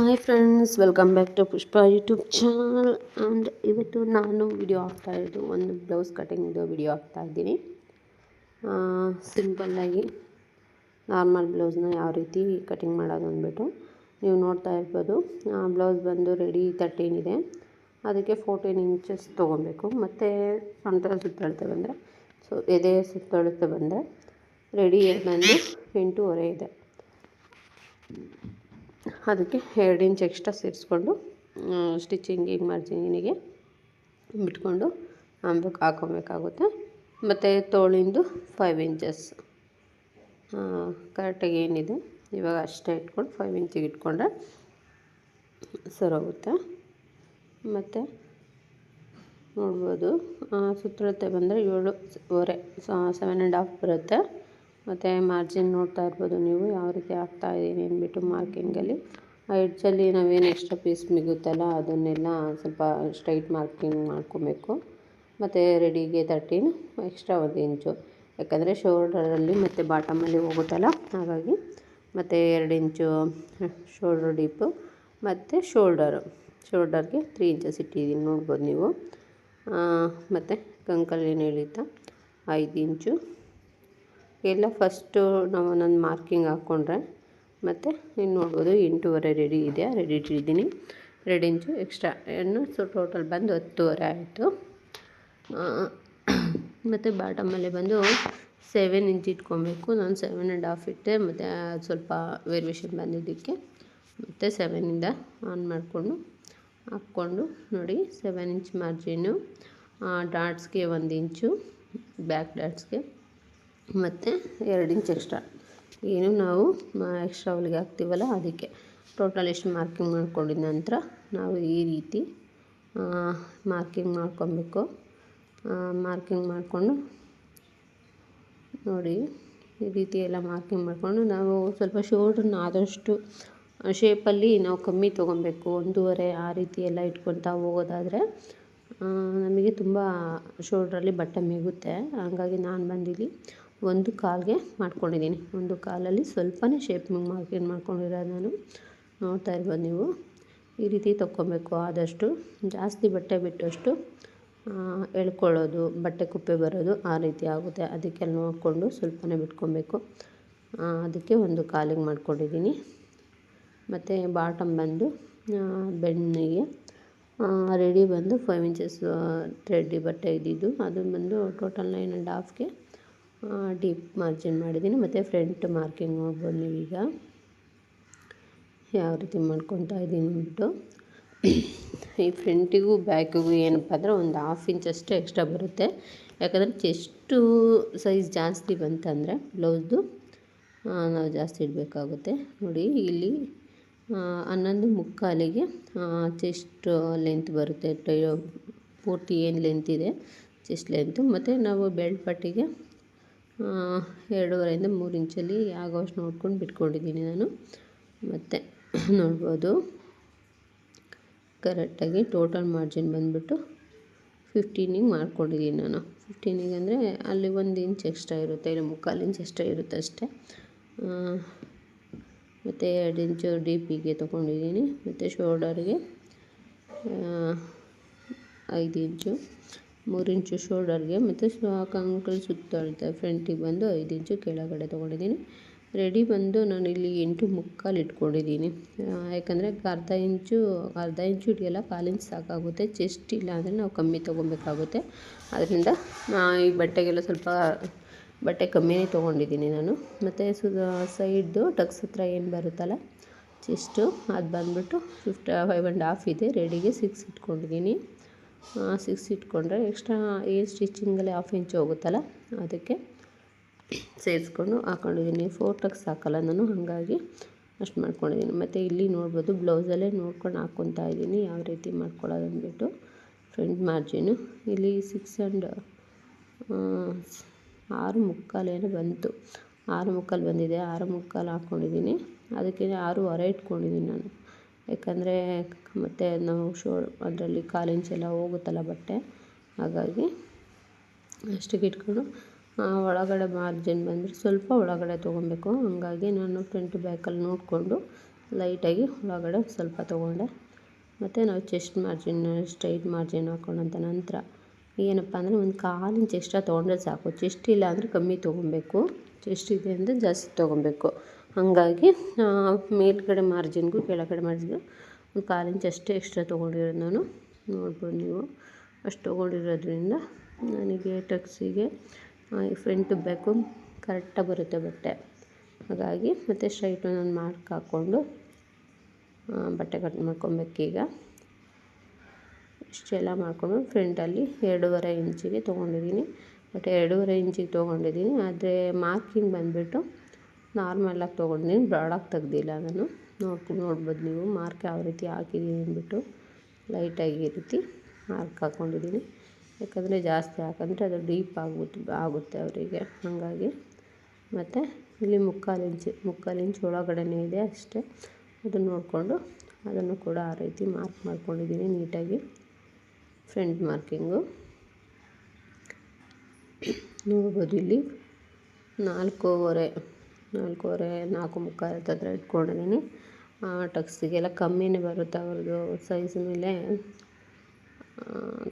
Hi friends welcome back to Pushpa YouTube channel and ಇವತ್ತು ನಾನು video ಹಾಕ್ತಾ ಇರೋದು, ಒಂದು ಬ್ಲೌಸ್ ಕಟಿಂಗ್ದು ವಿಡಿಯೋ ಹಾಕ್ತಾ ಇದ್ದೀನಿ. ಸಿಂಪಲ್ಲಾಗಿ ನಾರ್ಮಲ್ ಬ್ಲೌಸ್ನ ಯಾವ ರೀತಿ ಕಟಿಂಗ್ ಮಾಡೋದು ಅಂದ್ಬಿಟ್ಟು ನೀವು ನೋಡ್ತಾ ಇರ್ಬೋದು. ಬ್ಲೌಸ್ ಬಂದು ರೆಡಿ ತರ್ಟೀನ್ ಇದೆ. ಅದಕ್ಕೆ ಫೋರ್ಟೀನ್ ಇಂಚಸ್ ತೊಗೊಬೇಕು. ಮತ್ತು ಸೊಂಟ ಸುತ್ತಳತೆ ಬಂದರೆ ಸೊ ಎದೆ ಸುತ್ತಳತೆ ಬಂದರೆ ರೆಡಿ ಬಂದು ಎಂಟೂವರೆ ಇದೆ. ಅದಕ್ಕೆ ಎರಡು ಇಂಚ್ ಎಕ್ಸ್ಟ್ರಾ ಸೇರಿಸ್ಕೊಂಡು ಸ್ಟಿಚಿಂಗಿಗೆ ಮಾರ್ಜಿನಿಗೆ ಬಿಟ್ಕೊಂಡು ಅಂಬಕ್ಕೆ ಹಾಕೊಬೇಕಾಗುತ್ತೆ. ಮತ್ತು ತೋಳಿಂದು ಫೈವ್ ಇಂಚಸ್ ಕರೆಕ್ಟಾಗಿ ಏನಿದೆ? ಇವಾಗ ಅಷ್ಟೇ ಇಟ್ಕೊಂಡು ಫೈವ್ ಇಂಚಿಗೆ ಇಟ್ಕೊಂಡ್ರೆ ಸರೋಗುತ್ತೆ ಮತ್ತು ನೋಡ್ಬೋದು ಸುತ್ತಳತೆ ಬಂದರೆ ಏಳುವರೆ ಸೆವೆನ್ ಆ್ಯಂಡ್ ಹಾಫ್ ಬರುತ್ತೆ. ಮತ್ತು ಮಾರ್ಜಿನ್ ನೋಡ್ತಾ ಇರ್ಬೋದು ನೀವು, ಯಾವ ರೀತಿ ಇದ್ದೀನಿ ಅಂದ್ಬಿಟ್ಟು ಮಾರ್ಕಿಂಗಲ್ಲಿ ಆ ಎಡ್ಜಲ್ಲಿ ನಾವೇನು ಎಕ್ಸ್ಟ್ರಾ ಪೀಸ್ ಮಿಗುತ್ತಲ್ಲ, ಅದನ್ನೆಲ್ಲ ಸ್ವಲ್ಪ ಸ್ಟ್ರೈಟ್ ಮಾರ್ಕಿಂಗ್ ಮಾಡ್ಕೊಬೇಕು. ಮತ್ತು ರೆಡಿಗೆ ತರ್ಟೀನ್ ಎಕ್ಸ್ಟ್ರಾ ಒಂದು ಇಂಚು ಯಾಕಂದರೆ ಶೋಲ್ಡರಲ್ಲಿ ಮತ್ತು ಬಾಟಮಲ್ಲಿ ಹೋಗುತ್ತಲ್ಲ, ಹಾಗಾಗಿ ಮತ್ತು ಎರಡು ಇಂಚು ಶೋಲ್ಡರ್ ಡೀಪು ಮತ್ತು ಶೋಲ್ಡರು ಶೋಲ್ಡರ್ಗೆ ತ್ರೀ ಇಂಚಸ್ ಇಟ್ಟಿದ್ದೀನಿ ನೋಡ್ಬೋದು ನೀವು. ಮತ್ತು ಕಂಕಲ್ ಏನು ಹೇಳಿತ್ತ ಐದು ಇಂಚು ಎಲ್ಲ ಫಸ್ಟು ನಾವು ನನ್ನ ಮಾರ್ಕಿಂಗ್ ಹಾಕ್ಕೊಂಡ್ರೆ ಮತ್ತು ಇನ್ನು ನೋಡ್ಬೋದು ಎಂಟೂವರೆ ರೆಡಿ ಇದೆ ರೆಡಿ ಇಟ್ಟಿದ್ದೀನಿ. ಎರಡು ಇಂಚು ಎಕ್ಸ್ಟ್ರಾ ಏನು ಸೊ ಟೋಟಲ್ ಬಂದು ಹತ್ತುವರೆ ಆಯಿತು. ಮತ್ತು ಬಾಟಮಲ್ಲಿ ಬಂದು ಸೆವೆನ್ ಇಂಚ್ ಇಟ್ಕೊಬೇಕು. ನಾನು ಸೆವೆನ್ ಆ್ಯಂಡ್ ಹಾಫ್ ಇಟ್ಟೆ, ಮತ್ತು ಸ್ವಲ್ಪ ವೇರಿಯೇಷನ್ ಬಂದಿದ್ದಕ್ಕೆ, ಮತ್ತು ಸೆವೆನಿಂದ ಆನ್ ಮಾಡಿಕೊಂಡು, ಹಾಕ್ಕೊಂಡು ನೋಡಿ ಸೆವೆನ್ ಇಂಚ್ ಮಾರ್ಜಿನು ಡಾಟ್ಸ್ಗೆ ಒಂದು ಇಂಚು ಬ್ಯಾಕ್ ಡಾಟ್ಸ್ಗೆ ಮತ್ತು ಎರಡು ಇಂಚ್ ಎಕ್ಸ್ಟ್ರಾ ಏನು ನಾವು ಎಕ್ಸ್ಟ್ರಾ ಹೊಲಿಗೆ ಹಾಕ್ತೀವಲ್ಲ ಅದಕ್ಕೆ. ಟೋಟಲ್ ಎಷ್ಟು ಮಾರ್ಕಿಂಗ್ ಮಾಡ್ಕೊಂಡಿದ ನಂತರ ನಾವು ಈ ರೀತಿ ಮಾರ್ಕಿಂಗ್ ಮಾಡ್ಕೊಬೇಕು. ಮಾರ್ಕಿಂಗ್ ಮಾಡಿಕೊಂಡು ನೋಡಿ, ಈ ರೀತಿ ಎಲ್ಲ ಮಾರ್ಕಿಂಗ್ ಮಾಡಿಕೊಂಡು ನಾವು ಸ್ವಲ್ಪ ಶೋಲ್ಡ್ರನ್ನ ಆದಷ್ಟು ಶೇಪಲ್ಲಿ ನಾವು ಕಮ್ಮಿ ತೊಗೊಬೇಕು. ಒಂದೂವರೆ ಆ ರೀತಿ ಎಲ್ಲ ಇಟ್ಕೊತಾ ಹೋಗೋದಾದರೆ ನಮಗೆ ತುಂಬ ಶೋಲ್ಡ್ರಲ್ಲಿ ಬಟ್ಟೆ ಮಿಗುತ್ತೆ. ಹಾಗಾಗಿ ನಾನು ಬಂದಿಲ್ಲಿ ಒಂದು ಕಾಲಿಗೆ ಮಾಡ್ಕೊಂಡಿದ್ದೀನಿ. ಒಂದು ಕಾಲಲ್ಲಿ ಸ್ವಲ್ಪನೇ ಶೇಪ್ ಮಾರ್ಕಿಂಗ್ ಮಾಡ್ಕೊಂಡಿರೋದು ನಾನು? ನೋಡ್ತಾ ಇರ್ಬೋದು ನೀವು. ಈ ರೀತಿ ತೊಗೊಬೇಕು ಆದಷ್ಟು ಜಾಸ್ತಿ ಬಟ್ಟೆ ಬಿಟ್ಟಷ್ಟು ಎಳ್ಕೊಳ್ಳೋದು, ಬಟ್ಟೆ ಕುಪ್ಪೆ ಬರೋದು ಆ ರೀತಿ ಆಗುತ್ತೆ. ಅದಕ್ಕೆ ನೋಡಿಕೊಂಡು ಸ್ವಲ್ಪನೇ ಬಿಟ್ಕೊಬೇಕು. ಅದಕ್ಕೆ ಒಂದು ಕಾಲಿಗೆ ಮಾಡ್ಕೊಂಡಿದ್ದೀನಿ. ಮತ್ತು ಬಾಟಮ್ ಬಂದು ಬೆಣ್ಣಿಗೆ ರೆಡಿ ಬಂದು ಫೈವ್ ಇಂಚಸ್ ರೆಡಿ ಬಟ್ಟೆ ಇದ್ದಿದ್ದು. ಅದು ಬಂದು ಟೋಟಲ್ ನೈನ್ ಆ್ಯಂಡ್ ಹಾಫ್ಗೆ ಡೀಪ್ ಮಾರ್ಜಿನ್ ಮಾಡಿದ್ದೀನಿ. ಮತ್ತು ಫ್ರಂಟ್ ಮಾರ್ಕಿಂಗ್ ನೋಡ್ಬೋದು ನೀವೀಗ. ಯಾವ ರೀತಿ ಮಾಡ್ಕೊತಾ ಇದ್ದೀನಿ ಅಂದ್ಬಿಟ್ಟು. ಈ ಫ್ರಂಟಿಗೂ ಬ್ಯಾಕಿಗೂ ಏನಪ್ಪ ಅಂದರೆ ಒಂದು ಹಾಫ್ ಇಂಚ್ ಅಷ್ಟೇ ಎಕ್ಸ್ಟ್ರಾ ಬರುತ್ತೆ. ಯಾಕಂದರೆ ಚೆಸ್ಟು ಸೈಜ್ ಜಾಸ್ತಿ ಬಂತಂದರೆ ಬ್ಲೌಸ್ದು ನಾವು ಜಾಸ್ತಿ ಇಡಬೇಕಾಗುತ್ತೆ. ನೋಡಿ, ಇಲ್ಲಿ ಹನ್ನೊಂದು ಮುಕ್ಕಾಲಿಗೆ ಚೆಸ್ಟ್ ಲೆಂತ್ ಬರುತ್ತೆ. ಟೈ, ಪೂರ್ತಿ ಏನು ಲೆಂತ್ ಇದೆ? ಚೆಸ್ಟ್ ಲೆಂತು ಮತ್ತು ನಾವು ಬೆಲ್ಟ್ ಪಟ್ಟಿಗೆ ಎರಡೂವರೆಯಿಂದ ಮೂರು ಇಂಚಲ್ಲಿ ಆಗೋಷ್ಟು ನೋಡ್ಕೊಂಡು ಬಿಟ್ಕೊಂಡಿದ್ದೀನಿ ನಾನು. ಮತ್ತು ನೋಡ್ಬೋದು. ಕರೆಕ್ಟಾಗಿ ಟೋಟಲ್ ಮಾರ್ಜಿನ್ ಬಂದುಬಿಟ್ಟು ಫಿಫ್ಟೀನಿಗೆ ಮಾಡ್ಕೊಂಡಿದ್ದೀನಿ ನಾನು. ಫಿಫ್ಟೀನಿಗೆ ಅಂದರೆ ಅಲ್ಲಿ ಒಂದು ಇಂಚ್ ಎಕ್ಸ್ಟ್ರಾ ಇರುತ್ತೆ, ಇಲ್ಲ ಮುಕ್ಕಾಲು ಇಂಚ್ ಎಕ್ಸ್ಟ್ರಾ ಇರುತ್ತೆ ಅಷ್ಟೇ. ಮತ್ತು ಎರಡು ಇಂಚು ಡಿಪಿಗೆ ತೊಗೊಂಡಿದ್ದೀನಿ. ಮತ್ತು ಶೋಲ್ಡರ್ಗೆ ಐದು ಇಂಚು. ಮೂರು ಇಂಚು ಶೋಲ್ಡರ್ಗೆ ಮತ್ತು ಕಂಕಲ್ ಸುತ್ತ ಫ್ರಂಟಿಗೆ ಬಂದು ಐದು ಇಂಚು ಕೆಳಗಡೆ ತೊಗೊಂಡಿದ್ದೀನಿ. ರೆಡಿ ಬಂದು ನಾನು ಇಲ್ಲಿ ಎಂಟು ಮುಕ್ಕಾಲು ಇಟ್ಕೊಂಡಿದ್ದೀನಿ. ಯಾಕಂದರೆ ಅರ್ಧ ಇಂಚು ಅರ್ಧ ಇಂಚು ಹಿಡಿಯಲ್ಲ ಕಾಲಿಂಚು ಸಾಕಾಗುತ್ತೆ. ಚೆಸ್ಟ್ ಇಲ್ಲ ಅಂದರೆ ನಾವು ಕಮ್ಮಿ ತೊಗೊಬೇಕಾಗುತ್ತೆ. ಅದರಿಂದ ಈ ಬಟ್ಟೆಗೆಲ್ಲ ಸ್ವಲ್ಪ ಬಟ್ಟೆ ಕಮ್ಮಿನೇ ತೊಗೊಂಡಿದ್ದೀನಿ ನಾನು. ಮತ್ತು ಸು, ಸೈಡ್ದು ಟಕ್ಸ್ ಹತ್ರ ಏನು ಬರುತ್ತಲ್ಲ, ಚೆಸ್ಟು, ಅದು ಬಂದುಬಿಟ್ಟು ಫಿಫ್ಟ್, ಫೈವ್ ಆ್ಯಂಡ್ ಹಾಫ್ ಇದೆ. ರೆಡಿಗೆ ಸಿಕ್ಸ್ ಇಟ್ಕೊಂಡಿದ್ದೀನಿ. ಸಿಕ್ಸ್ ಇಟ್ಕೊಂಡ್ರೆ ಎಕ್ಸ್ಟ್ರಾ ಏನು ಸ್ಟಿಚಿಂಗಲ್ಲಿ ಹಾಫ್ ಇಂಚ್ ಹೋಗುತ್ತಲ್ಲ, ಅದಕ್ಕೆ ಸೇರಿಸ್ಕೊಂಡು ಹಾಕ್ಕೊಂಡಿದ್ದೀನಿ ಫೋರ್ ಟಕ್ಸ್ ಹಾಕಲ್ಲ, ನಾನು ಹಾಗಾಗಿ ಅಷ್ಟು ಮಾಡ್ಕೊಂಡಿದ್ದೀನಿ. ಮತ್ತು ಇಲ್ಲಿ ನೋಡ್ಬೋದು ಬ್ಲೌಸಲ್ಲೇ ನೋಡ್ಕೊಂಡು ಹಾಕ್ಕೊತಾ ಇದ್ದೀನಿ, ಯಾವ ರೀತಿ ಮಾಡ್ಕೊಳ್ಳೋದು ಅಂದ್ಬಿಟ್ಟು ಫ್ರಂಟ್ ಮಾರ್ಜಿನು ಇಲ್ಲಿ ಸಿಕ್ಸ್ ಆ್ಯಂಡ್ ಆರು ಮುಕ್ಕಾಲೇನೋ ಬಂತು. ಆರು ಮುಕ್ಕಾಲು ಬಂದಿದೆ, ಆರು ಮುಕ್ಕಾಲು ಹಾಕ್ಕೊಂಡಿದ್ದೀನಿ ಅದಕ್ಕೆ ಆರೂವರೆ ಇಟ್ಕೊಂಡಿದ್ದೀನಿ ನಾನು. ಯಾಕಂದರೆ ಮತ್ತು ನಾವು ಶೋ ಅದರಲ್ಲಿ ಕಾಲಿಂಚೆಲ್ಲ ಹೋಗುತ್ತಲ್ಲ ಬಟ್ಟೆ, ಹಾಗಾಗಿ ಅಷ್ಟಕ್ಕೆ ಇಟ್ಕೊಂಡು ಒಳಗಡೆ ಮಾರ್ಜಿನ್ ಬಂದರೆ ಸ್ವಲ್ಪ ಒಳಗಡೆ ತೊಗೊಬೇಕು. ಹಾಗಾಗಿ ನಾನು ಫ್ರಂಟ್ ಬ್ಯಾಕಲ್ಲಿ ನೋಡಿಕೊಂಡು ಲೈಟಾಗಿ ಒಳಗಡೆ ಸ್ವಲ್ಪ ತೊಗೊಂಡೆ. ಮತ್ತು ನಾವು ಚೆಸ್ಟ್ ಮಾರ್ಜಿನ್ ಸ್ಟ್ರೈಟ್ ಮಾರ್ಜಿನ್ ಹಾಕ್ಕೊಂಡಂಥ ನಂತರ ಏನಪ್ಪ ಅಂದರೆ ಒಂದು ಕಾಲು ಇಂಚ್ ಎಕ್ಸ್ಟ್ರಾ ತೊಗೊಂಡ್ರೆ ಸಾಕು. ಚೆಸ್ಟ್ ಇಲ್ಲ ಅಂದರೆ ಕಮ್ಮಿ ತೊಗೊಬೇಕು. ಚೆಸ್ಟ್ ಇದೆ ಅಂದರೆ ಜಾಸ್ತಿ ತೊಗೊಬೇಕು. ಹಾಗಾಗಿ ಮೇಲುಗಡೆ ಮಾರ್ಜಿನ್ಗೂ ಕೆಳಗಡೆ ಮಾರ್ಜಿನ್ಗೂ ಒಂದು ಕಾಲು ಇಂಚ್ ಅಷ್ಟೇ ಎಕ್ಸ್ಟ್ರಾ ತೊಗೊಂಡಿರೋದು ನಾನು. ನೋಡ್ಬೋದು ನೀವು. ಅಷ್ಟು ತೊಗೊಂಡಿರೋದ್ರಿಂದ ನನಗೆ ಟಕ್ಸಿಗೆ ಫ್ರಂಟ್ ಬೇಕು ಕರೆಕ್ಟಾಗಿ ಬರುತ್ತೆ ಬಟ್ಟೆ. ಹಾಗಾಗಿ ಮತ್ತು ಸ್ಟ್ರೈಟ್ ನಾನು ಮಾರ್ಕ್ ಹಾಕ್ಕೊಂಡು ಬಟ್ಟೆ ಕಟ್ ಮಾಡ್ಕೊಬೇಕೀಗ ಇಷ್ಟೆಲ್ಲ ಮಾಡಿಕೊಂಡು ಫ್ರಂಟಲ್ಲಿ ಎರಡೂವರೆ ಇಂಚಿಗೆ ತೊಗೊಂಡಿದ್ದೀನಿ. ಬಟ್ ಎರಡೂವರೆ ಇಂಚಿಗೆ ತೊಗೊಂಡಿದ್ದೀನಿ. ಆದರೆ ಮಾರ್ಕಿಂಗ್ ಬಂದುಬಿಟ್ಟು ನಾರ್ಮಲಾಗಿ ತೊಗೊಂಡಿದ್ದೀನಿ ಬ್ರಾಡಾಗಿ ತೆಗ್ದಿಲ್ಲ ನಾನು. ನೋಡ್ಕೊಂಡು ನೋಡ್ಬೋದು ನೀವು. ಮಾರ್ಕ್ ಯಾವ ರೀತಿ ಹಾಕಿದ್ದೀನಿ ಅಂದ್ಬಿಟ್ಟು ಲೈಟಾಗಿ ಈ ರೀತಿ ಮಾರ್ಕ್ ಹಾಕ್ಕೊಂಡಿದ್ದೀನಿ ಯಾಕಂದರೆ ಜಾಸ್ತಿ ಹಾಕಂದ್ರೆ ಅದು ಡೀಪ್ ಆಗ್ಬಿಟ್ಟು ಆಗುತ್ತೆ ಅವರಿಗೆ. ಹಾಗಾಗಿ ಮತ್ತು ಇಲ್ಲಿ ಮುಕ್ಕಾಲು ಇಂಚು ಮುಕ್ಕಾಲು ಇಂಚು ಒಳಗಡೆನೇ ಇದೆ ಅಷ್ಟೇ. ಅದನ್ನು ನೋಡಿಕೊಂಡು ಅದನ್ನು ಕೂಡ ಆ ರೀತಿ ಮಾರ್ಕ್ ಮಾಡ್ಕೊಂಡಿದ್ದೀನಿ ನೀಟಾಗಿ. Front marking. ನೋಡ್ಬೋದು ಇಲ್ಲಿ ನಾಲ್ಕೂವರೆ ನಾಲ್ಕೂವರೆ ನಾಲ್ಕು ಮುಕ್ಕಾಲು ಹತ್ರ ಇಟ್ಕೊಂಡಿದ್ದೀನಿ ಟಕ್ಸಿಗೆಲ್ಲ ಕಮ್ಮಿನೇ ಬರುತ್ತೆ ಅವ್ರದ್ದು ಸೈಜ್ ಮೇಲೆ.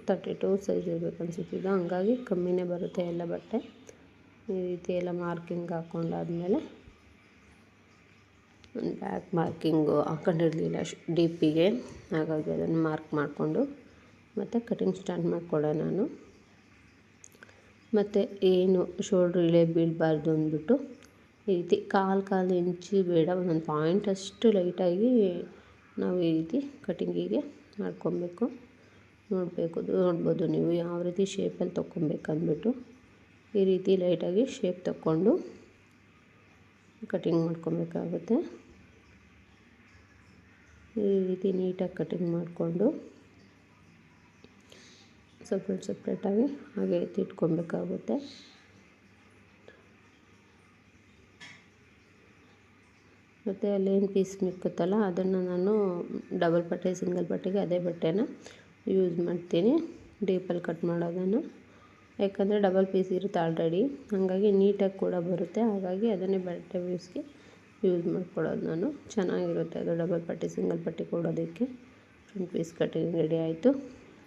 ತರ್ಟಿ ಟು ಸೈಜ್ ಇರಬೇಕು ಅನಿಸುತ್ತಿದ್ದು ಹಂಗಾಗಿ ಕಮ್ಮಿನೇ ಬರುತ್ತೆ ಎಲ್ಲ ಬಟ್ಟೆ. ಈ ರೀತಿ ಎಲ್ಲ ಮಾರ್ಕಿಂಗ್ ಹಾಕ್ಕೊಂಡಾದ್ಮೇಲೆ ಬ್ಯಾಕ್ ಮಾರ್ಕಿಂಗು ಹಾಕೊಂಡಿರಲಿಲ್ಲ ಡೀಪಿಗೆ ಹಾಗಾಗಿ ಅದನ್ನು ಮಾರ್ಕ್ ಮಾಡಿಕೊಂಡು ಮತ್ತು ಕಟಿಂಗ್ ಸ್ಟಾರ್ಟ್ ಮಾಡಿಕೊಡೆ ನಾನು. ಮತ್ತು ಏನು ಶೋಲ್ಡ್ರ್ ಇಳೆ ಬೀಳಬಾರ್ದು ಅಂದ್ಬಿಟ್ಟು ಈ ರೀತಿ ಕಾಲು ಕಾಲು ಇಂಚು ಬೇಡ, ಒಂದೊಂದು ಪಾಯಿಂಟ್ ಅಷ್ಟು ಲೈಟಾಗಿ ನಾವು ಈ ರೀತಿ ಕಟಿಂಗಿಗೆ ಮಾಡ್ಕೊಬೇಕು. ನೋಡಬೇಕು, ನೋಡ್ಬೋದು ನೀವು ಯಾವ ರೀತಿ ಶೇಪಲ್ಲಿ ತೊಗೊಬೇಕಂದ್ಬಿಟ್ಟು ಈ ರೀತಿ ಲೈಟಾಗಿ ಶೇಪ್ ತಗೊಂಡು ಕಟಿಂಗ್ ಮಾಡ್ಕೊಬೇಕಾಗುತ್ತೆ. ಈ ರೀತಿ ನೀಟಾಗಿ ಕಟಿಂಗ್ ಮಾಡಿಕೊಂಡು ಸಪ್ರೇಟ್ ಸಪ್ರೇಟಾಗಿ ಹಾಗೆ ಎತ್ತಿಟ್ಕೊಬೇಕಾಗುತ್ತೆ ಮತ್ತು ಲೇನ್ ಪೀಸ್ ಮಿಕ್ಕುತ್ತಲ್ಲ ಅದನ್ನು ನಾನು ಡಬಲ್ ಬಟ್ಟೆ ಸಿಂಗಲ್ ಬಟ್ಟೆಗೆ ಅದೇ ಬಟ್ಟೆನ ಯೂಸ್ ಮಾಡ್ತೀನಿ. ಡೀಪಲ್ಲಿ ಕಟ್ ಮಾಡೋದನ್ನು. ಯಾಕಂದರೆ ಡಬಲ್ ಪೀಸ್ ಇರುತ್ತೆ ಆಲ್ರೆಡಿ ಹಾಗಾಗಿ ನೀಟಾಗಿ ಕೂಡ ಬರುತ್ತೆ. ಹಾಗಾಗಿ ಅದನ್ನೇ ಬಟ್ಟೆ ಪೀಸ್ಗೆ ಯೂಸ್ ಮಾಡ್ಕೊಳ್ಳೋದು ನಾನು. ಚೆನ್ನಾಗಿರುತ್ತೆ ಅದು ಡಬಲ್ ಪಟ್ಟಿ ಸಿಂಗಲ್ ಪಟ್ಟಿ ಕೊಡೋದಕ್ಕೆ. ಫ್ರಂಟ್ ಪೀಸ್ ಕಟ್ಟಿಂಗ್ ರೆಡಿ ಆಯಿತು.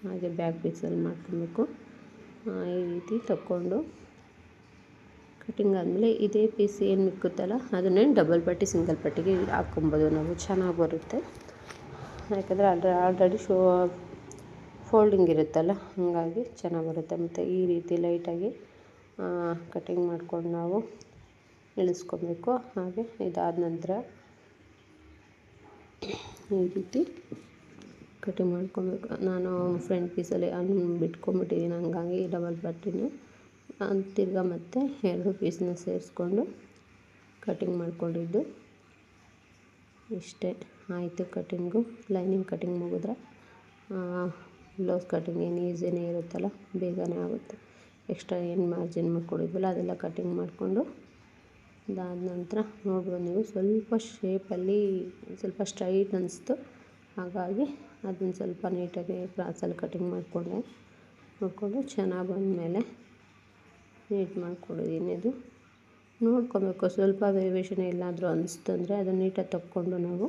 ಹಾಗೆ ಬ್ಯಾಕ್ ಪೀಸಲ್ಲಿ ಮಾಡ್ಕೊಬೇಕು. ಈ ರೀತಿ ತಗೊಂಡು ಕಟಿಂಗ್ ಆದಮೇಲೆ ಇದೇ ಪೀಸ್ ಏನು ಮಿಕ್ಕುತ್ತಲ್ಲ, ಅದನ್ನೇ ಡಬಲ್ ಪಟ್ಟಿ ಸಿಂಗಲ್ ಪಟ್ಟಿಗೆ ಹಾಕ್ಕೊಬೋದು. ನಾವು ಚೆನ್ನಾಗಿ ಬರುತ್ತೆ. ಯಾಕಂದರೆ ಆಲ್ರೆ ಆಲ್ರೆಡಿ ಶೋ ಫೋಲ್ಡಿಂಗ್ ಇರುತ್ತಲ್ಲ, ಹಾಗಾಗಿ ಚೆನ್ನಾಗಿ ಬರುತ್ತೆ. ಮತ್ತು ಈ ರೀತಿ ಲೈಟಾಗಿ ಕಟಿಂಗ್ ಮಾಡ್ಕೊಂಡು ನಾವು ಇಳಿಸ್ಕೊಬೇಕು. ಹಾಗೆ ಇದಾದ ನಂತರ ಈ ರೀತಿ ಕಟಿಂಗ್ ಮಾಡ್ಕೊಬೇಕು. ನಾನು ಫ್ರಂಟ್ ಪೀಸಲ್ಲಿ ಬಿಟ್ಕೊಂಬಿಟ್ಟಿದ್ದೀನಿ ಹಂಗಾಗಿ ಡಬಲ್ ಪಟ್ಟಿನ. ತಿರ್ಗಾ ಮತ್ತೆ ಎರಡು ಪೀಸನ್ನ ಸೇರಿಸ್ಕೊಂಡು ಕಟಿಂಗ್ ಮಾಡಿಕೊಂಡಿದ್ದು. ಇಷ್ಟೇ, ಆಯಿತು ಕಟಿಂಗು ಲೈನಿಂಗ್ ಕಟಿಂಗ್ ಮುಗಿದ್ರೆ ಬ್ಲೌಸ್ ಕಟಿಂಗ್ ಏನು ಈಸಿನೇ ಇರುತ್ತಲ್ಲ, ಬೇಗನೆ ಆಗುತ್ತೆ. ಎಕ್ಸ್ಟ್ರಾ ಏನು ಮಾರ್ಜಿನ್ ಮಾಡ್ಕೊಂಡಿದ್ವಲ್ಲ ಅದೆಲ್ಲ ಕಟಿಂಗ್ ಮಾಡಿಕೊಂಡು ಅದಾದ ನಂತರ ನೋಡ್ಬೋದು ನೀವು, ಸ್ವಲ್ಪ ಶೇಪಲ್ಲಿ ಸ್ವಲ್ಪ ಸ್ಟ್ರೈಟ್ ಅನಿಸ್ತು. ಹಾಗಾಗಿ ಅದನ್ನ ಸ್ವಲ್ಪ ನೀಟಾಗಿ ಕ್ರಾಸಲ್ಲಿ ಕಟಿಂಗ್ ಮಾಡಿಕೊಂಡೆ. ನೋಡಿಕೊಂಡು ಚೆನ್ನಾಗಿ ಬಂದಮೇಲೆ ನೀಟ್ ಮಾಡ್ಕೊಂಡಿದ್ದೀನಿ ಅದು ನೋಡ್ಕೊಬೇಕು. ಸ್ವಲ್ಪ ವೇರಿಯೇಷನ್ ಎಲ್ಲಾದರೂ ಅನಿಸ್ತಂದರೆ ಅದನ್ನು ನೀಟಾಗಿ ತಕ್ಕೊಂಡು ನಾವು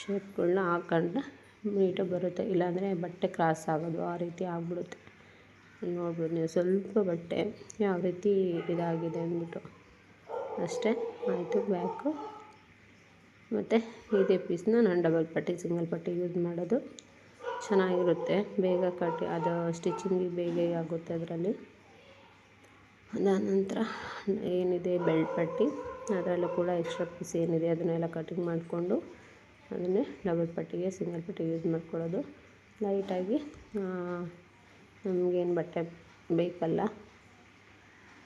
ಶೇಪ್ಗಳನ್ನ ಹಾಕೊಂಡ್ರೆ ನೀಟಾಗಿ ಬರುತ್ತೆ. ಇಲ್ಲಾಂದರೆ ಬಟ್ಟೆ ಕ್ರಾಸ್ ಆಗೋದು ಆ ರೀತಿ ಆಗ್ಬಿಡುತ್ತೆ. ನೋಡ್ಬೋದು ನೀವು. ಸ್ವಲ್ಪ ಬಟ್ಟೆ ಯಾವ ರೀತಿ ಇದಾಗಿದೆ ಅಂದ್ಬಿಟ್ಟು. ಅಷ್ಟೇ. ಆಯಿತು. ಬ್ಯಾಕು ಮತ್ತು ಇದೇ ಪೀಸ್ನ ನಾನು ಡಬಲ್ ಪಟ್ಟಿ ಸಿಂಗಲ್ ಪಟ್ಟಿ ಯೂಸ್ ಮಾಡೋದು. ಚೆನ್ನಾಗಿರುತ್ತೆ. ಬೇಗ ಕಟ್, ಅದು ಸ್ಟಿಚಿಂಗಿಗೆ ಬೇಗ ಆಗುತ್ತೆ ಅದರಲ್ಲಿ. ಅದಾದ ನಂತರ ಏನಿದೆ ಬೆಲ್ಟ್ ಪಟ್ಟಿ, ಅದರಲ್ಲೂ ಕೂಡ ಎಕ್ಸ್ಟ್ರಾ ಪೀಸ್ ಏನಿದೆ ಅದನ್ನೆಲ್ಲ ಕಟಿಂಗ್ ಮಾಡಿಕೊಂಡು ಅದನ್ನೇ ಡಬಲ್ ಪಟ್ಟಿಗೆ ಸಿಂಗಲ್ ಪಟ್ಟಿಗೆ ಯೂಸ್ ಮಾಡ್ಕೊಳ್ಳೋದು. ಲೈಟಾಗಿ ನಮಗೇನು ಬಟ್ಟೆ ಬೇಕಲ್ಲ,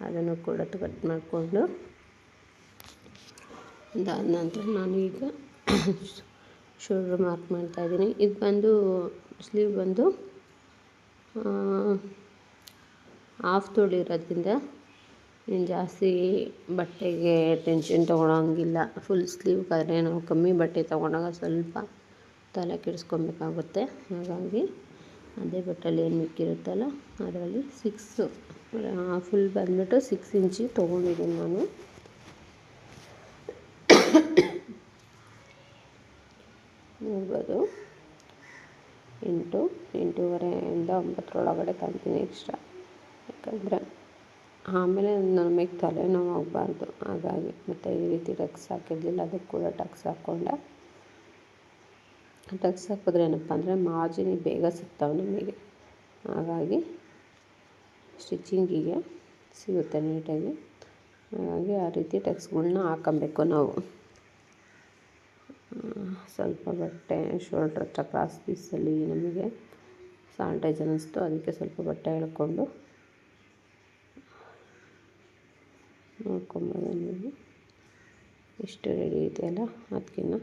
ಅದನ್ನು ಕೂಡ ಕಟ್ ಮಾಡಿಕೊಂಡು ಅದಾದ ನಂತರ ನಾನು ಈಗ ಶೋಲ್ಡ್ರ್ ಮಾರ್ಕ್ ಮಾಡ್ತಾಯಿದ್ದೀನಿ ಇದು ಬಂದು ಸ್ಲೀವ್ ಬಂದು ಹಾಫ್ ತೊಳಿರೋದ್ರಿಂದ ನೀನು ಜಾಸ್ತಿ ಬಟ್ಟೆಗೆ ಟೆನ್ಷನ್ ತೊಗೊಳೋಂಗಿಲ್ಲ. ಫುಲ್ ಸ್ಲೀವ್ಗಾದರೆ ನಾವು ಕಮ್ಮಿ ಬಟ್ಟೆ ತೊಗೊಂಡಾಗ ಸ್ವಲ್ಪ ತಲೆ ಕೆಡಿಸ್ಕೊಬೇಕಾಗುತ್ತೆ. ಹಾಗಾಗಿ ಅದೇ ಬಟ್ಟೆಲಿ ಏನು ಮಿಕ್ಕಿರುತ್ತಲ್ಲ, ಅದರಲ್ಲಿ ಸಿಕ್ಸು ಫುಲ್ ಬಂದ್ಬಿಟ್ಟು ಸಿಕ್ಸ್ ಇಂಚಿ ತೊಗೊಂಡಿದ್ದೀನಿ ನಾನು. ನೋಡ್ಬೋದು. ಎಂಟು, ಎಂಟೂವರೆಯಿಂದ ಒಂಬತ್ತರೊಳಗಡೆ ತಂತೀನಿ ಎಕ್ಸ್ಟ್ರಾ ಯಾಕಂದರೆ ಆಮೇಲೆ ನಮಗೆ ತಲೆನೋವು ಆಗಬಾರ್ದು. ಹಾಗಾಗಿ ಮತ್ತು ಈ ರೀತಿ ಟಕ್ಸ್ ಹಾಕಿರಲಿಲ್ಲ. ಅದಕ್ಕೆ ಕೂಡ ಟಕ್ಸ್ ಹಾಕ್ಕೊಂಡೆ. ಟಕ್ಸ್ ಹಾಕಿದ್ರೆ ಏನಪ್ಪ ಅಂದರೆ ಮಾರ್ಜಿನ್ ಬೇಗ ಸಿಗ್ತಾವೆ ನಮಗೆ. ಹಾಗಾಗಿ ಸ್ಟಿಚಿಂಗಿಗೆ ಸಿಗುತ್ತೆ ನೀಟಾಗಿ. ಹಾಗಾಗಿ ಆ ರೀತಿ ಟಕ್ಸ್ಗಳನ್ನ ಹಾಕೊಬೇಕು ನಾವು. ಸ್ವಲ್ಪ ಬಟ್ಟೆ, ಶೋಲ್ಡ್ರ್ ಹತ್ರ ಪೀಸಲ್ಲಿ ನಮಗೆ ಸಾಲ್ಟೇಜ್ ಅನ್ನಿಸ್ತು. ಅದಕ್ಕೆ ಸ್ವಲ್ಪ ಬಟ್ಟೆ ಎಳ್ಕೊಂಡು ನೋಡ್ಕೊಬೋದು ನೀವು ಎಷ್ಟು ರೆಡಿ ಇದೆಯಲ್ಲ? ಅದಕ್ಕಿಂತ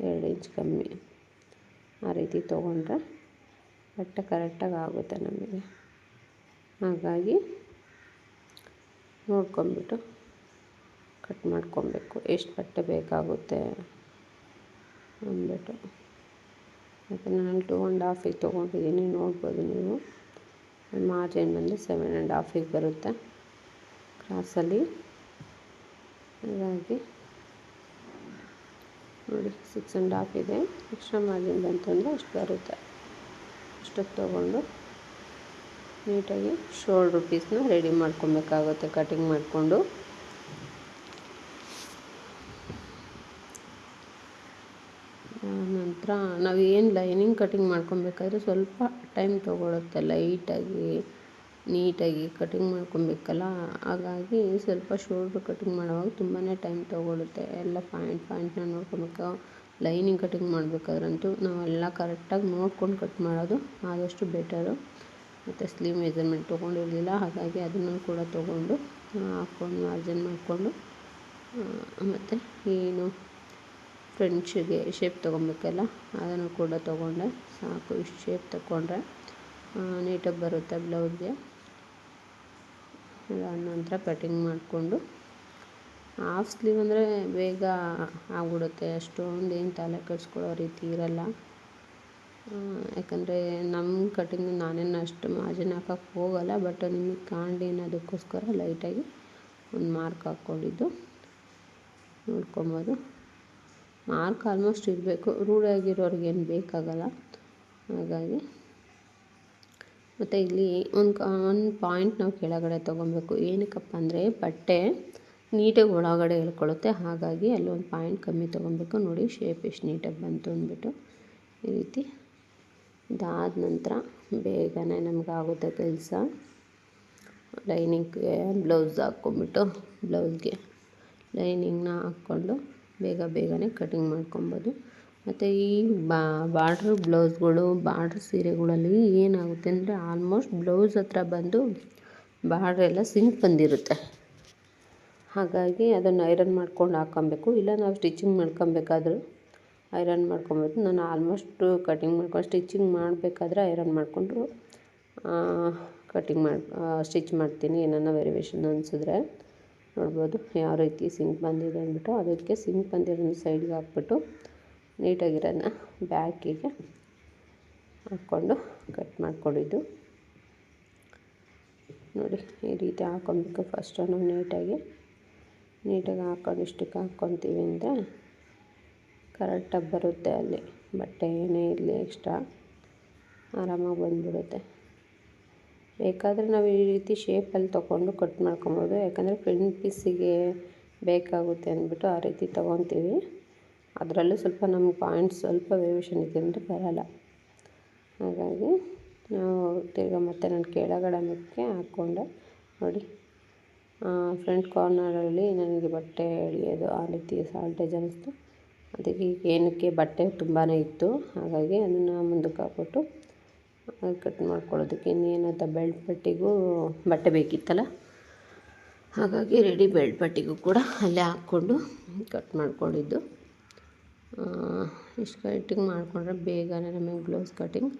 ಎರಡು ಇಂಚ್ ಕಮ್ಮಿ. ಆ ರೀತಿ ತೊಗೊಂಡ್ರೆ ಬಟ್ಟೆ ಕರೆಕ್ಟಾಗಿ ಆಗುತ್ತೆ ನಮಗೆ. ಹಾಗಾಗಿ ನೋಡ್ಕೊಂಬಿಟ್ಟು ಕಟ್ ಮಾಡ್ಕೊಬೇಕು. ಎಷ್ಟು ಬಟ್ಟೆ ಬೇಕಾಗುತ್ತೆ ಅಂದ್ಬಿಟ್ಟು. ಯಾಕಂದರೆ ನಾನು ಟೂ ಆ್ಯಂಡ್ ಹಾಫಿಗೆ ತೊಗೊಂಡಿದ್ದೀನಿ. ನೋಡ್ಬೋದು ನೀವು. ಮಾರ್ಜಿನ್ ಬಂದು ಸೆವೆನ್ ಆ್ಯಂಡ್ ಹಾಫಿಗೆ ಬರುತ್ತೆ. ಕ್ರಾಸಲ್ಲಿ ಹಾಗಾಗಿ ನೋಡಿ ಸಿಕ್ಸ್ ಆ್ಯಂಡ್ ಹಾಫ್ ಇದೆ. ಎಕ್ಸ್ಟ್ರಾ ಮಾರ್ಜಿನ್ ಬಂತಂದರೆ ಅಷ್ಟು ಬರುತ್ತೆ. ಅಷ್ಟಕ್ಕೆ ತೊಗೊಂಡು ನೀಟಾಗಿ ಶೋಲ್ಡ್ರ್ ಪೀಸ್ನ ರೆಡಿ ಮಾಡ್ಕೊಬೇಕಾಗುತ್ತೆ ಕಟಿಂಗ್ ಮಾಡಿಕೊಂಡು. ನಂತರ ನಾವು ಏನು ಲೈನಿಂಗ್ ಕಟಿಂಗ್ ಮಾಡ್ಕೊಬೇಕಾದ್ರೆ ಸ್ವಲ್ಪ ಟೈಮ್ ತೊಗೊಳುತ್ತೆ ಲೈಟಾಗಿ ನೀಟಾಗಿ ಕಟಿಂಗ್ ಮಾಡ್ಕೊಬೇಕಲ್ಲ? ಹಾಗಾಗಿ ಸ್ವಲ್ಪ ಶೋಲ್ಡ್ರ್ ಕಟಿಂಗ್ ಮಾಡುವಾಗ ತುಂಬಾ ಟೈಮ್ ತೊಗೊಳುತ್ತೆ. ಎಲ್ಲ ಪಾಯಿಂಟ್ ಪಾಯಿಂಟ್ನ ನೋಡ್ಕೊಬೇಕು. ಲೈನಿಂಗ್ ಕಟಿಂಗ್ ಮಾಡಬೇಕಾದ್ರಂತೂ ನಾವೆಲ್ಲ ಕರೆಕ್ಟಾಗಿ ನೋಡ್ಕೊಂಡು ಕಟ್ ಮಾಡೋದು ಆದಷ್ಟು ಬೆಟರು ಮತ್ತು ಸ್ಲೀವ್ ಮೆಜರ್ಮೆಂಟ್ ತೊಗೊಂಡಿರಲಿಲ್ಲ, ಹಾಗಾಗಿ ಅದನ್ನು ಕೂಡ ತೊಗೊಂಡು ಹಾಕ್ಕೊಂಡು ಮಾರ್ಜಿನ್ ಮಾಡಿಕೊಂಡು ಮತ್ತು ಏನು ಫ್ರೆಂಡ್ಶಿಗೆ ಶೇಪ್ ತೊಗೊಬೇಕಲ್ಲ, ಅದನ್ನು ಕೂಡ ತೊಗೊಂಡೆ. ಸಾಕು, ಇಷ್ಟು ಶೇಪ್ ತಗೊಂಡ್ರೆ ನೀಟಾಗಿ ಬರುತ್ತೆ ಬ್ಲೌಸ್ಗೆ ಅದಾದ ನಂತರ ಕಟಿಂಗ್ ಮಾಡಿಕೊಂಡು ಹಾಫ್ ಸ್ಲೀವ್ ಅಂದರೆ ಬೇಗ ಆಗ್ಬಿಡುತ್ತೆ. ಅಷ್ಟೊಂದು ಏನು ತಲೆ ಕೆಡಿಸ್ಕೊಳ್ಳೋ ರೀತಿ ಇರಲ್ಲ. ಯಾಕಂದರೆ ನಮ್ಮ ಕಟಿಂಗ್ ನಾನೇನು ಅಷ್ಟು ಮಾರ್ಜಿನ್ ಹಾಕೋಕ್ಕೆ ಹೋಗಲ್ಲ ಬಟ್ ನಿಮಗೆ ಕಾಣಲಿ ಅನ್ನೋದಕ್ಕೋಸ್ಕರ ಲೈಟಾಗಿ ಒಂದು ಮಾರ್ಕ್ ಹಾಕ್ಕೊಂಡಿದ್ದು ನೋಡ್ಕೊಬೋದು. ಮಾರ್ಕ್ ಆಲ್ಮೋಸ್ಟ್ ಇರಬೇಕು. ರೂಢಿಯಾಗಿರೋರಿಗೇನು ಬೇಕಾಗಲ್ಲ. ಹಾಗಾಗಿ ಮತ್ತು ಇಲ್ಲಿ ಒಂದು ಒಂದು ಪಾಯಿಂಟ್ ನಾವು ಕೆಳಗಡೆ ತೊಗೊಬೇಕು. ಏನಕ್ಕಪ್ಪ ಅಂದರೆ ಬಟ್ಟೆ ನೀಟಾಗಿ ಒಳಗಡೆ ಇಳ್ಕೊಳ್ಳುತ್ತೆ ಹಾಗಾಗಿ ಅಲ್ಲಿ ಒಂದು ಪಾಯಿಂಟ್ ಕಮ್ಮಿ ತೊಗೊಬೇಕು. ನೋಡಿ ಶೇಪ್ ಎಷ್ಟು ನೀಟಾಗಿ ಬಂತು ಅಂದ್ಬಿಟ್ಟು ಈ ರೀತಿ. ಇದಾದ ನಂತರ ಬೇಗನೆ ನಮಗಾಗುತ್ತೆ ಕೆಲಸ. ಲೈನಿಂಗ್ಗೆ ಬ್ಲೌಸ್ ಹಾಕ್ಕೊಂಬಿಟ್ಟು ಬ್ಲೌಸ್ಗೆ ಲೈನಿಂಗ್ನ ಹಾಕ್ಕೊಂಡು ಬೇಗ ಬೇಗನೆ ಕಟಿಂಗ್ ಮಾಡ್ಕೊಬೋದು. ಮತ್ತು ಈ ಬಾರ್ಡ್ರ್ ಬ್ಲೌಸ್ಗಳು, ಬಾರ್ಡ್ರ್ ಸೀರೆಗಳಲ್ಲಿ ಏನಾಗುತ್ತೆ ಅಂದರೆ ಆಲ್ಮೋಸ್ಟ್ ಬ್ಲೌಸ್ ಹತ್ರ ಬಂದು ಬಾರ್ಡ್ರ್ ಎಲ್ಲ ಸಿಂಕ್ ಬಂದಿರುತ್ತೆ. ಹಾಗಾಗಿ ಅದನ್ನು ಐರನ್ ಮಾಡ್ಕೊಂಡು ಹಾಕ್ಕೊಬೇಕು. ಇಲ್ಲ ನಾವು ಸ್ಟಿಚಿಂಗ್ ಮಾಡ್ಕೊಬೇಕಾದ್ರೂ ಐರನ್ ಮಾಡ್ಕೊಬೋದು ನಾನು ಆಲ್ಮೋಸ್ಟು ಕಟಿಂಗ್ ಮಾಡ್ಕೊಂಡು ಸ್ಟಿಚಿಂಗ್ ಮಾಡಬೇಕಾದ್ರೆ ಐರನ್ ಮಾಡಿಕೊಂಡು ಕಟಿಂಗ್ ಮಾಡಿ ಸ್ಟಿಚ್ ಮಾಡ್ತೀನಿ. ಏನನ್ನ ವೇರಿಯೇಷನ್ ಅನಿಸಿದ್ರೆ ನೋಡ್ಬೋದು. ಯಾವ ರೀತಿ ಸಿಂಕ್ ಬಂದಿದೆ ಅಂದ್ಬಿಟ್ಟು ಅದಕ್ಕೆ ಸಿಂಕ್ ಬಂದಿರೋ ಸೈಡ್ಗೆ ಹಾಕ್ಬಿಟ್ಟು ನೀಟಾಗಿರೋದನ್ನ ಬ್ಯಾಕಿಗೆ ಹಾಕ್ಕೊಂಡು ಕಟ್ ಮಾಡ್ಕೊಂಡಿದ್ದು. ನೋಡಿ, ಈ ರೀತಿ ಹಾಕ್ಕೊಬೇಕು. ಫಸ್ಟು ನಾವು ನೀಟಾಗಿ. ನೀಟಾಗಿ ಹಾಕ್ಕೊಂಡು ಇಷ್ಟಕ್ಕೆ ಹಾಕ್ಕೊತೀವಿ ಅಂದರೆ ಕರೆಕ್ಟಾಗಿ ಬರುತ್ತೆ ಅಲ್ಲಿ. ಬಟ್ಟೆ ಏನೇ ಇರಲಿ ಎಕ್ಸ್ಟ್ರಾ ಆರಾಮಾಗಿ ಬಂದುಬಿಡುತ್ತೆ. ಬೇಕಾದರೆ ನಾವು ಈ ರೀತಿ ಶೇಪಲ್ಲಿ ತೊಗೊಂಡು ಕಟ್ ಮಾಡ್ಕೊಬೋದು. ಯಾಕಂದರೆ ಫ್ರಂಟ್ ಪೀಸಿಗೆ ಬೇಕಾಗುತ್ತೆ ಅಂದ್ಬಿಟ್ಟು ಆ ರೀತಿ ತೊಗೊತೀವಿ. ಅದರಲ್ಲೂ ಸ್ವಲ್ಪ ನಮ್ಗೆ ಪಾಯಿಂಟ್ಸ್ ಸ್ವಲ್ಪ ವೇರಿಯೇಷನ್ ಇದೆ ಅಂದರೆ ಬರೋಲ್ಲ. ಹಾಗಾಗಿ ನಾವು ತಿರ್ಗಿ ಮತ್ತೆ ನಾನು ಕೆಳಗಡೆ ಮುಖ್ಯ ಹಾಕ್ಕೊಂಡೆ ನೋಡಿ. ಫ್ರಂಟ್ ಕಾರ್ನರಲ್ಲಿ ನನಗೆ ಬಟ್ಟೆ ಎಳೆಯೋದು ಆ ರೀತಿ ಸಾಲ್ಟೇಜ್ ಅನ್ನಿಸ್ತು. ಅದಕ್ಕೆ ಏನಕ್ಕೆ ಬಟ್ಟೆ ತುಂಬಾ ಇತ್ತು. ಹಾಗಾಗಿ ಅದನ್ನು ಮುಂದಕ್ಕೆ ಹಾಕ್ಬಿಟ್ಟು ಕಟ್ ಮಾಡ್ಕೊಳ್ಳೋದಕ್ಕೆ ಇನ್ನೇನಂತ ಬೆಲ್ಟ್ ಪಟ್ಟಿಗೂ ಬಟ್ಟೆ ಬೇಕಿತ್ತಲ್ಲ? ಹಾಗಾಗಿ ರೆಡಿ ಬೆಲ್ಟ್ ಪಟ್ಟಿಗೂ ಕೂಡ ಅಲ್ಲೇ ಹಾಕ್ಕೊಂಡು ಕಟ್ ಮಾಡ್ಕೊಂಡಿದ್ದು. ಇಷ್ಟು ಕಟಿಂಗ್ ಮಾಡಿಕೊಂಡ್ರೆ ಬೇಗನೆ ನಮಗೆ ಬ್ಲೌಸ್ ಕಟಿಂಗ್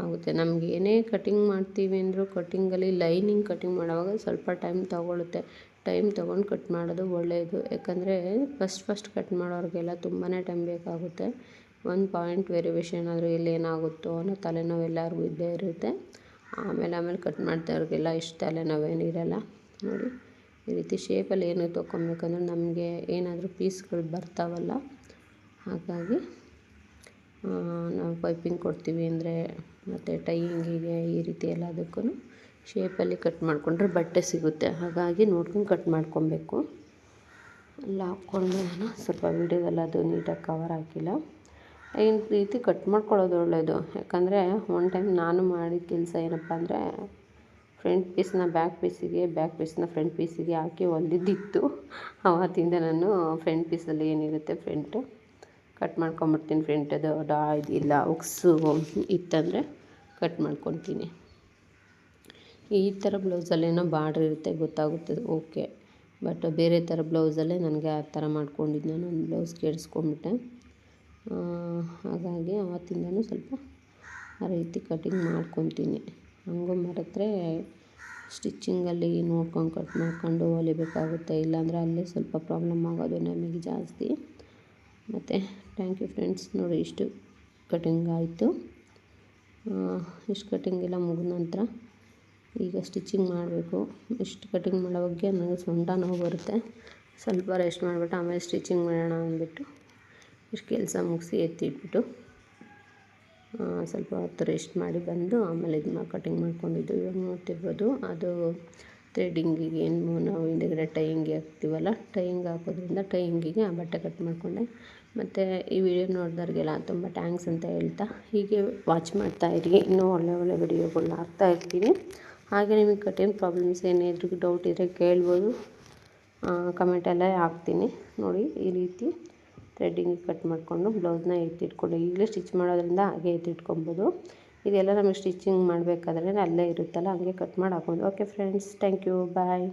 ಆಗುತ್ತೆ. ನಮ್ಗೆ ಏನೇ ಕಟಿಂಗ್ ಮಾಡ್ತೀವಿ ಅಂದರೂ ಕಟಿಂಗಲ್ಲಿ ಲೈನಿಂಗ್ ಕಟಿಂಗ್ ಮಾಡುವಾಗ ಸ್ವಲ್ಪ ಟೈಮ್ ತೊಗೊಳುತ್ತೆ. ಟೈಮ್ ತೊಗೊಂಡು ಕಟ್ ಮಾಡೋದು ಒಳ್ಳೆಯದು ಯಾಕಂದರೆ ಫಸ್ಟ್ ಫಸ್ಟ್ ಕಟ್ ಮಾಡೋರಿಗೆಲ್ಲ ತುಂಬಾ ಟೈಮ್ ಬೇಕಾಗುತ್ತೆ. ಒಂದು ಪಾಯಿಂಟ್ ವೇರಿಯೇಷನ್ ಆದರೂ ಎಲ್ಲಿ ಏನಾಗುತ್ತೋ ಅನ್ನೋ ತಲೆನೋವು ಎಲ್ಲರಿಗೂ ಇದ್ದೇ ಇರುತ್ತೆ. ಆಮೇಲೆ ಆಮೇಲೆ ಕಟ್ ಮಾಡ್ತಾಯಿರೋರಿಗೆಲ್ಲ ಇಷ್ಟು ತಲೆನೋವೇನಿರಲ್ಲ ನೋಡಿ, ಈ ರೀತಿ ಶೇಪಲ್ಲಿ ಏನು ತೊಗೊಬೇಕಂದ್ರೆ ನಮಗೆ ಏನಾದರೂ ಪೀಸ್ಗಳು ಬರ್ತಾವಲ್ಲ ಹಾಗಾಗಿ ನಾವು ಪೈಪಿಂಗ್ ಕೊಡ್ತೀವಿ ಅಂದರೆ ಮತ್ತು ಟೈಯಿಂಗಿಗೆ ಈ ರೀತಿ ಎಲ್ಲದಕ್ಕೂ ಶೇಪಲ್ಲಿ ಕಟ್ ಮಾಡಿಕೊಂಡ್ರೆ ಬಟ್ಟೆ ಸಿಗುತ್ತೆ. ಹಾಗಾಗಿ ನೋಡ್ಕೊಂಡು ಕಟ್ ಮಾಡ್ಕೊಬೇಕು. ಅಲ್ಲಿ ಹಾಕ್ಕೊಂಡು ನಾನು ಸ್ವಲ್ಪ ವೀಡಿಯೋದಲ್ಲಿ ಅದು ನೀಟಾಗಿ ಕವರ್ ಹಾಕಿಲ್ಲ. ಈ ರೀತಿ ಕಟ್ ಮಾಡ್ಕೊಳ್ಳೋದು ಒಳ್ಳೆಯದು ಯಾಕಂದರೆ ಒನ್ ಟೈಮ್ ನಾನು ಮಾಡಿದ ಕೆಲಸ ಏನಪ್ಪ ಅಂದರೆ ಫ್ರಂಟ್ ಪೀಸ್ನ ಬ್ಯಾಕ್ ಪೀಸಿಗೆ ಬ್ಯಾಕ್ ಪೀಸ್ನ ಫ್ರಂಟ್ ಪೀಸಿಗೆ ಹಾಕಿ ಹೊಲ್ದಿದ್ದಿತ್ತು. ಆವತ್ತಿಂದ ನಾನು ಫ್ರಂಟ್ ಪೀಸಲ್ಲಿ ಏನಿರುತ್ತೆ ಫ್ರಂಟು ಕಟ್ ಮಾಡ್ಕೊಂಬಿಡ್ತೀನಿ ಫ್ರಂಟದು ಡಾ ಇದಿಲ್ಲ ಉಕ್ಸು ಇತ್ತಂದರೆ ಕಟ್ ಮಾಡ್ಕೊತೀನಿ. ಈ ಥರ ಬ್ಲೌಸಲ್ಲೇನೋ ಬಾರ್ಡ್ರ್ ಇರುತ್ತೆ ಗೊತ್ತಾಗುತ್ತೆ ಓಕೆ. ಬಟ್ ಬೇರೆ ಥರ ಬ್ಲೌಸಲ್ಲೇ ನನಗೆ ಆ ಥರ ಮಾಡ್ಕೊಂಡಿದ್ದೆ ನಾನು ಬ್ಲೌಸ್ ಕೆಡಿಸ್ಕೊಂಬಿಟ್ಟೆ. ಹಾಗಾಗಿ ಆವತ್ತಿಂದನೂ ಸ್ವಲ್ಪ ಆ ರೀತಿ ಕಟಿಂಗ್ ಮಾಡ್ಕೊತೀನಿ. ಹಂಗೂ ಮಾಡಿದ್ರೆ ಸ್ಟಿಚ್ಚಿಂಗಲ್ಲಿ ನೋಡ್ಕೊಂಡು ಕಟ್ ಮಾಡ್ಕೊಂಡು ಹೊಲಿಬೇಕಾಗುತ್ತೆ, ಇಲ್ಲಾಂದರೆ ಅಲ್ಲೇ ಸ್ವಲ್ಪ ಪ್ರಾಬ್ಲಮ್ ಆಗೋದು ನಮಗೆ ಜಾಸ್ತಿ. ಮತ್ತು ಥ್ಯಾಂಕ್ ಯು ಫ್ರೆಂಡ್ಸ್ ನೋಡಿ ಇಷ್ಟು ಕಟಿಂಗ್ ಆಯಿತು. ಇಷ್ಟು ಕಟಿಂಗ್ ಎಲ್ಲ ಮುಗಿದ ನಂತರ ಈಗ ಸ್ಟಿಚಿಂಗ್ ಮಾಡಬೇಕು. ಇಷ್ಟು ಕಟಿಂಗ್ ಮಾಡೋ ಬಗ್ಗೆ ನನಗೆ ಸೊಂಟ ನೋವು ಬರುತ್ತೆ. ಸ್ವಲ್ಪ ರೆಸ್ಟ್ ಮಾಡಿಬಿಟ್ಟು ಆಮೇಲೆ ಸ್ಟಿಚಿಂಗ್ ಮಾಡೋಣ ಅಂದ್ಬಿಟ್ಟು ಇಷ್ಟು ಕೆಲಸ ಮುಗಿಸಿ ಎತ್ತಿಟ್ಬಿಟ್ಟು ಸ್ವಲ್ಪ ಹೊತ್ತು ರೆಸ್ಟ್ ಮಾಡಿ ಬಂದು ಆಮೇಲೆ ಇದನ್ನ ಕಟಿಂಗ್ ಮಾಡ್ಕೊಂಡಿದ್ದು. ಇವಾಗ ನೋಡ್ತಿರ್ಬೋದು ಅದು ಥ್ರೆಡ್ಡಿಂಗಿಗೆ ಏನು ನಾವು ಹಿಂದುಗಡೆ ಟೈಯಿಂಗ್ ಹಾಕ್ತೀವಲ್ಲ, ಟೈಯಿಂಗ್ ಹಾಕೋದ್ರಿಂದ ಟೈಯಿಂಗಿಗೆ ಆ ಬಟ್ಟೆ ಕಟ್ ಮಾಡಿಕೊಂಡೆ. ಮತ್ತು ಈ ವಿಡಿಯೋ ನೋಡಿದವ್ರಿಗೆಲ್ಲ ತುಂಬ ಟ್ಯಾಂಕ್ಸ್ ಅಂತ ಹೇಳ್ತಾ, ಹೀಗೆ ವಾಚ್ ಮಾಡ್ತಾ ಇರಿ. ಇನ್ನೂ ಒಳ್ಳೆ ಒಳ್ಳೆ ವಿಡಿಯೋಗಳನ್ನ ಹಾಕ್ತಾ ಇರ್ತೀನಿ. ಹಾಗೆ ನಿಮಗೆ ಕಟಿಂಗ್ ಪ್ರಾಬ್ಲಮ್ಸ್ ಏನಾದರೂ ಡೌಟ್ ಇದ್ದರೆ ಕೇಳ್ಬೋದು. ಕಮೆಂಟಲ್ಲೇ ಹಾಕ್ತೀನಿ. ನೋಡಿ, ಈ ರೀತಿ ಥ್ರೆಡ್ಡಿಂಗ್ ಕಟ್ ಮಾಡಿಕೊಂಡು ಬ್ಲೌಸ್ನ ಎತ್ತಿಟ್ಕೊಂಡು ಈಗಲೇ ಸ್ಟಿಚ್ ಮಾಡೋದ್ರಿಂದ ಹಾಗೆ ಎತ್ತಿಟ್ಕೊಬೋದು. ಇದೆಲ್ಲ ನಮಗೆ ಸ್ಟಿಚಿಂಗ್ ಮಾಡಬೇಕಾದ್ರೆ ಅಲ್ಲೇ ಇರುತ್ತಲ್ಲ, ಹಂಗೆ ಕಟ್ ಮಾಡಿ ಹಾಕೊಂಡು. Okay friends thank you bye